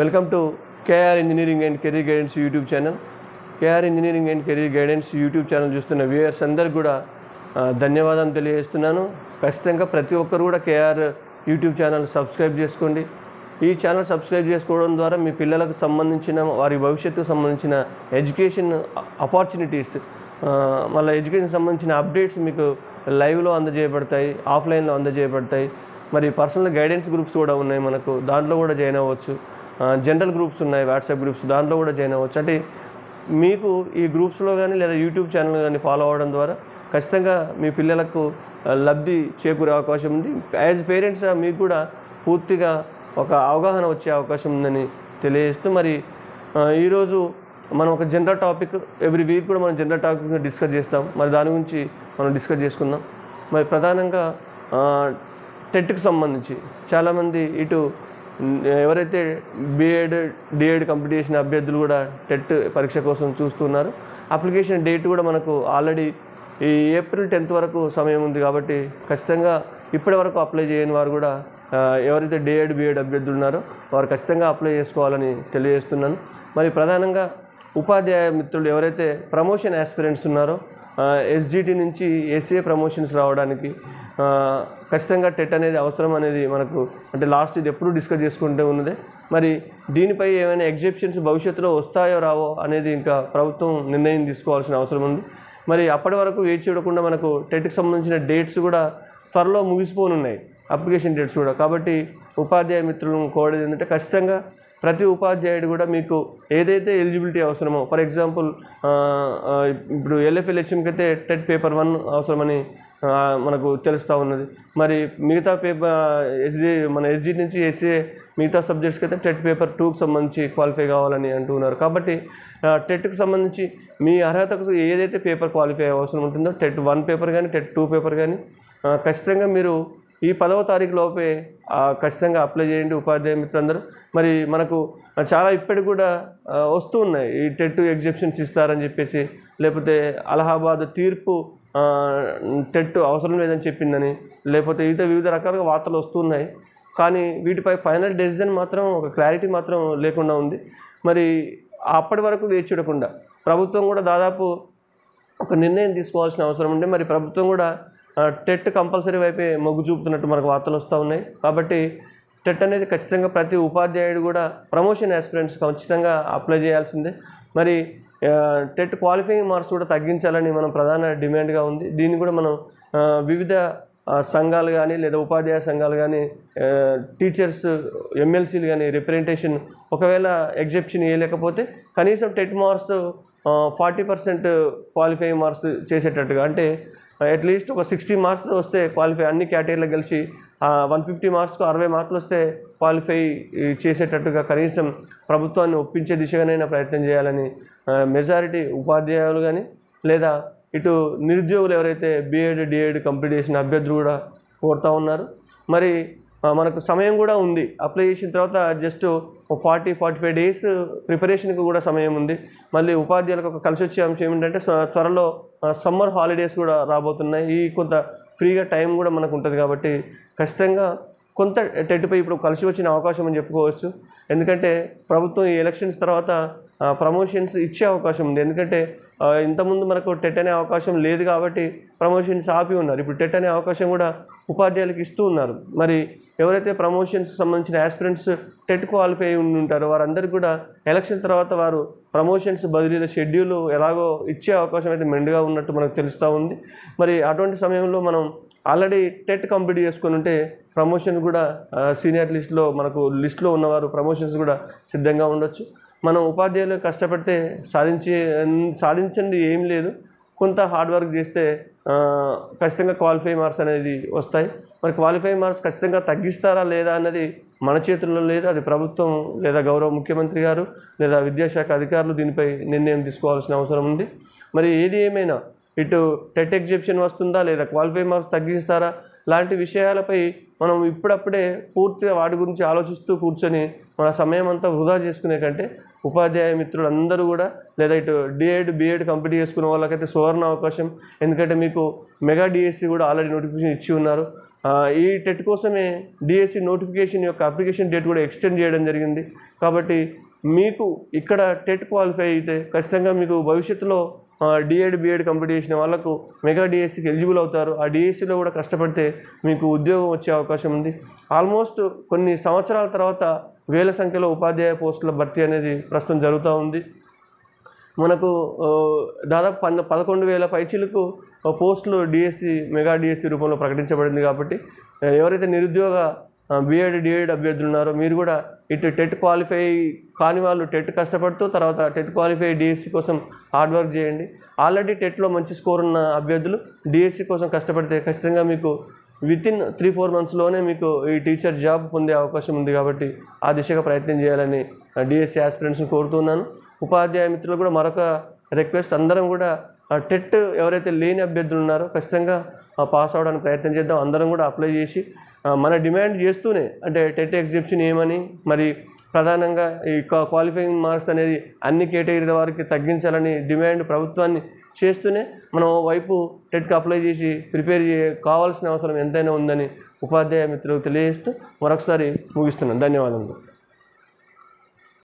Welcome to KR engineering and career guidance YouTube channel. KR engineering and career guidance YouTube channel చూస్తున్న viewers అందరికి కూడా ధన్యవాదం ధన్యవాదాలు తెలియజేస్తున్నాను. ఖచ్చితంగా ప్రతి ఒక్కరు కూడా కేఆర్ యూట్యూబ్ ఛానల్ సబ్స్క్రైబ్ చేసుకోండి. ఈ ఛానల్ సబ్స్క్రైబ్ చేసుకోవడం ద్వారా మీ పిల్లలకు సంబంధించిన వారి భవిష్యత్తుకు సంబంధించిన ఎడ్యుకేషన్ ఆపర్చునిటీస్ మళ్ళీ ఎడ్యుకేషన్ సంబంధించిన అప్డేట్స్ మీకు లైవ్లో అందజేయబడతాయి ఆఫ్లైన్లో అందజేయబడతాయి. మరి పర్సనల్ గైడెన్స్ గ్రూప్స్ కూడా ఉన్నాయి మనకు దాంట్లో కూడా జాయిన్ అవ్వచ్చు. జనరల్ గ్రూప్స్ ఉన్నాయి వాట్సాప్ గ్రూప్స్ దాంట్లో కూడా జాయిన్ అవ్వచ్చు. అంటే మీకు ఈ గ్రూప్స్లో కానీ లేదా యూట్యూబ్ ఛానల్ కానీ ఫాలో అవ్వడం ద్వారా ఖచ్చితంగా మీ పిల్లలకు లబ్ధి చేకూరే అవకాశం ఉంది. యాజ్ పేరెంట్స్ మీకు కూడా పూర్తిగా ఒక అవగాహన వచ్చే అవకాశం ఉందని తెలియజేస్తూ మరి ఈరోజు మనం ఒక జనరల్ టాపిక్ ఎవ్రీ వీక్ కూడా మనం జనరల్ టాపిక్ డిస్కస్ చేస్తాం. మరి దాని గురించి మనం డిస్కస్ చేసుకుందాం. మరి ప్రధానంగా టెట్కి సంబంధించి చాలామంది ఇటు ఎవరైతే బీఎడ్ డిఎడ్ కంప్లీట్ చేసిన అభ్యర్థులు కూడా టెట్ పరీక్ష కోసం చూస్తున్నారు అప్లికేషన్ డేట్ కూడా మనకు ఆల్రెడీ ఈ ఏప్రిల్ టెన్త్ వరకు సమయం ఉంది కాబట్టి ఖచ్చితంగా ఇప్పటి వరకు అప్లై చేయని వారు కూడా ఎవరైతే డిఎడ్ బిఎడ్ అభ్యర్థులు ఉన్నారో వారు ఖచ్చితంగా అప్లై చేసుకోవాలని తెలియజేస్తున్నాను. మరి ప్రధానంగా ఉపాధ్యాయ మిత్రులు ఎవరైతే ప్రమోషన్ యాస్పిరెంట్స్ ఉన్నారో ఎస్జిటి నుంచి ఏసీఏ ప్రమోషన్స్ రావడానికి ఖచ్చితంగా టెట్ అనేది అవసరం అనేది మనకు అంటే లాస్ట్ ఇది ఎప్పుడు డిస్కస్ చేసుకుంటూ ఉన్నదే. మరి దీనిపై ఏమైనా ఎగ్జిబిషన్స్ భవిష్యత్తులో వస్తాయో రావో అనేది ఇంకా ప్రభుత్వం నిర్ణయం తీసుకోవాల్సిన అవసరం ఉంది. మరి అప్పటి వరకు వేచి చూడకుండా మనకు టెట్కి సంబంధించిన డేట్స్ కూడా త్వరలో ముగిసిపోనున్నాయి. అప్లికేషన్ డేట్స్ కూడా. కాబట్టి ఉపాధ్యాయ మిత్రులను కోరేది ఏంటంటే ఖచ్చితంగా ప్రతి ఉపాధ్యాయుడు కూడా మీకు ఏదైతే ఎలిజిబిలిటీ అవసరమో ఫర్ ఎగ్జాంపుల్ ఇప్పుడు ఎల్ఎఫ్ఎల్ హెచ్ఎంకి అయితే టెట్ పేపర్ వన్ అవసరమని మనకు తెలుస్తూ ఉన్నది. మరి మిగతా పేపర్ ఎస్జీ మన ఎస్జీ నుంచి ఎస్ఏ మిగతా సబ్జెక్ట్స్కి అయితే టెట్ పేపర్ టూకి సంబంధించి క్వాలిఫై కావాలని అంటున్నారు. కాబట్టి టెట్కి సంబంధించి మీ అర్హతకు ఏదైతే పేపర్ క్వాలిఫై అవసరం ఉంటుందో టెట్ వన్ పేపర్ కానీ టెట్ టూ పేపర్ కానీ ఖచ్చితంగా మీరు ఈ పదవ తారీఖు లోపే ఖచ్చితంగా అప్లై చేయండి ఉపాధ్యాయ మిత్రులందరూ. మరి మనకు చాలా ఇప్పటికి కూడా వస్తూ ఉన్నాయి. ఈ టెట్ ఎగ్జిబిషన్స్ ఇస్తారని చెప్పేసి లేకపోతే అలహాబాద్ తీర్పు టెట్ అవసరం లేదని చెప్పిందని లేకపోతే వివిధ వివిధ రకాలుగా వార్తలు వస్తున్నాయి. కానీ వీటిపై ఫైనల్ డెసిజన్ మాత్రం ఒక క్లారిటీ మాత్రం లేకుండా ఉంది. మరి అప్పటి వరకు వేచి చూడకుండా ప్రభుత్వం కూడా దాదాపు ఒక నిర్ణయం తీసుకోవాల్సిన అవసరం ఉంది మరి ప్రభుత్వం కూడా టెట్ కంపల్సరీ వైపే మొగ్గు చూపుతున్నట్టు మనకు వార్తలు వస్తూ ఉన్నాయి. కాబట్టి టెట్ అనేది ఖచ్చితంగా ప్రతి ఉపాధ్యాయుడు కూడా ప్రమోషన్ ఆస్పిరెంట్స్ ఖచ్చితంగా అప్లై చేయాల్సిందే. మరి టెట్ క్వాలిఫైయింగ్ మార్క్స్ కూడా తగ్గించాలని మనం ప్రధాన డిమాండ్గా ఉంది. దీన్ని కూడా మనం వివిధ సంఘాలు కానీ లేదా ఉపాధ్యాయ సంఘాలు కానీ టీచర్స్ ఎమ్మెల్సీలు కానీ రిప్రజెంటేషన్ ఒకవేళ ఎగ్జిబిషన్ వేయలేకపోతే కనీసం TET marks forty percent qualify marks చేసేటట్టుగా అంటే అట్లీస్ట్ ఒక సిక్స్టీ మార్క్స్ వస్తే క్వాలిఫై అన్ని కేటగిరీలకు కలిసి వన్ ఫిఫ్టీ మార్క్స్కు అరవై మార్కులు వస్తే క్వాలిఫై చేసేటట్టుగా కనీసం ప్రభుత్వాన్ని ఒప్పించే దిశగానైనా ప్రయత్నం చేయాలని మెజారిటీ ఉపాధ్యాయులు కానీ లేదా ఇటు నిరుద్యోగులు ఎవరైతే బీఎడ్ డిఎడ్ కంప్లీట్ చేసిన అభ్యర్థులు కూడా కోరుతూ ఉన్నారు. మరి మనకు సమయం కూడా ఉంది. అప్లై చేసిన తర్వాత just forty forty five days ప్రిపరేషన్కి కూడా సమయం ఉంది. మళ్ళీ ఉపాధ్యాయులకు ఒక కలిసి వచ్చే అంశం ఏమిటంటే త్వరలో సమ్మర్ హాలిడేస్ కూడా రాబోతున్నాయి. ఈ కొంత ఫ్రీగా టైం కూడా మనకు ఉంటుంది కాబట్టి ఖచ్చితంగా కొంత టెట్పై ఇప్పుడు కలిసి వచ్చిన అవకాశం అని చెప్పుకోవచ్చు. ఎందుకంటే ప్రభుత్వం ఈ ఎలక్షన్స్ తర్వాత ప్రమోషన్స్ ఇచ్చే అవకాశం ఉంది. ఎందుకంటే ఇంతకుముందు మనకు టెట్ అనే అవకాశం లేదు కాబట్టి ప్రమోషన్స్ ఆపి ఉన్నారు. ఇప్పుడు టెట్ అనే అవకాశం కూడా ఉపాధ్యాయులకు ఇస్తూ ఉన్నారు. మరి ఎవరైతే ప్రమోషన్స్ సంబంధించిన ఆస్పిరెంట్స్ టెట్ క్వాలిఫై ఉండి ఉంటారో వారందరికీ కూడా ఎలక్షన్ తర్వాత వారు ప్రమోషన్స్ బదిలీల షెడ్యూల్ ఎలాగో ఇచ్చే అవకాశం అయితే మెండుగా ఉన్నట్టు మనకు తెలుస్తూ ఉంది. మరి అటువంటి సమయంలో మనం ఆల్రెడీ టెట్ కంప్లీట్ చేసుకొని ఉంటే ప్రమోషన్ కూడా సీనియర్ లిస్ట్లో మనకు లిస్ట్లో ఉన్నవారు ప్రమోషన్స్ కూడా సిద్ధంగా ఉండొచ్చు. మనం ఉపాధ్యాయులు కష్టపడితే సాధించే సాధించింది ఏం లేదు. కొంత హార్డ్ వర్క్ చేస్తే ఖచ్చితంగా క్వాలిఫై మార్క్స్ అనేది వస్తాయి. మరి క్వాలిఫై మార్క్స్ ఖచ్చితంగా తగ్గిస్తారా లేదా అన్నది మన చేతుల్లో లేదు. అది ప్రభుత్వం లేదా గౌరవ ముఖ్యమంత్రి గారు లేదా విద్యాశాఖ అధికారులు దీనిపై నిర్ణయం తీసుకోవాల్సిన అవసరం ఉంది. మరి ఏది ఏమైనా ఇటు టెట్ ఎగ్జిబిషన్ వస్తుందా లేదా క్వాలిఫై మార్క్స్ తగ్గిస్తారా లాంటి విషయాలపై మనం ఇప్పుడప్పుడే పూర్తిగా వాటి గురించి ఆలోచిస్తూ కూర్చొని మన సమయం అంతా వృధా చేసుకునే కంటే ఉపాధ్యాయ మిత్రులు అందరూ కూడా లేదా ఇటు డిఎడ్ బిఎడ్ కంప్లీట్ చేసుకున్న వాళ్ళకైతే సువర్ణ అవకాశం. ఎందుకంటే మీకు మెగా డిఎస్సి కూడా ఆల్రెడీ నోటిఫికేషన్ ఇచ్చి ఉన్నారు. ఈ టెట్ కోసమే డిఎస్సి నోటిఫికేషన్ యొక్క అప్లికేషన్ డేట్ కూడా ఎక్స్టెండ్ చేయడం జరిగింది. కాబట్టి మీకు ఇక్కడ టెట్ క్వాలిఫై అయితే ఖచ్చితంగా మీకు భవిష్యత్తులో డిఎడ్ బిఎడ్ కంప్లీట్ చేసిన వాళ్ళకు మెగా డిఎస్సికి ఎలిజిబుల్ అవుతారు. ఆ డిఎస్సిలో కూడా కష్టపడితే మీకు ఉద్యోగం వచ్చే అవకాశం ఉంది. ఆల్మోస్ట్ కొన్ని సంవత్సరాల తర్వాత వేల సంఖ్యలో ఉపాధ్యాయ పోస్టుల భర్తీ అనేది ప్రస్తుతం జరుగుతూ ఉంది. మనకు దాదాపు పన్న పదకొండు వేల పైచీలకు పోస్టులు డిఎస్సి మెగా డిఎస్సి రూపంలో ప్రకటించబడింది కాబట్టి ఎవరైతే నిరుద్యోగ బీఎడ్ డిఎడ్ అభ్యర్థులు ఉన్నారో మీరు కూడా ఇటు టెట్ క్వాలిఫై కాని వాళ్ళు టెట్ కష్టపడుతూ తర్వాత టెట్ క్వాలిఫై డిఎస్సి కోసం హార్డ్ వర్క్ చేయండి. ఆల్రెడీ టెట్లో మంచి స్కోర్ ఉన్న అభ్యర్థులు డిఎస్సి కోసం కష్టపడితే ఖచ్చితంగా మీకు విత్ ఇన్ త్రీ ఫోర్ మంత్స్లోనే మీకు ఈ టీచర్ జాబ్ పొందే అవకాశం ఉంది కాబట్టి ఆ దిశగా ప్రయత్నం చేయాలని డిఎస్సి ఆస్పిరెంట్స్ని కోరుతున్నాను. ఉపాధ్యాయ మిత్రులు కూడా మరొక రిక్వెస్ట్ అందరం కూడా టెట్ ఎవరైతే లేని అభ్యర్థులు ఉన్నారో ఖచ్చితంగా పాస్ అవడానికి ప్రయత్నం చేద్దాం. అందరం కూడా అప్లై చేసి మన డిమాండ్ చేస్తూనే అంటే టెట్ ఎగ్జిబిషన్ ఏమని మరి ప్రధానంగా ఈ క్వాలిఫైయింగ్ మార్క్స్ అనేది అన్ని కేటగిరీల వారికి తగ్గించాలని డిమాండ్ ప్రభుత్వాన్ని చేస్తూనే మనం ఓ వైపు టెట్కి అప్లై చేసి ప్రిపేర్ చే కావాల్సిన అవసరం ఎంతైనా ఉందని ఉపాధ్యాయ మిత్రులకు తెలియజేస్తూ మరొకసారి ముగిస్తున్నాను. ధన్యవాదములు.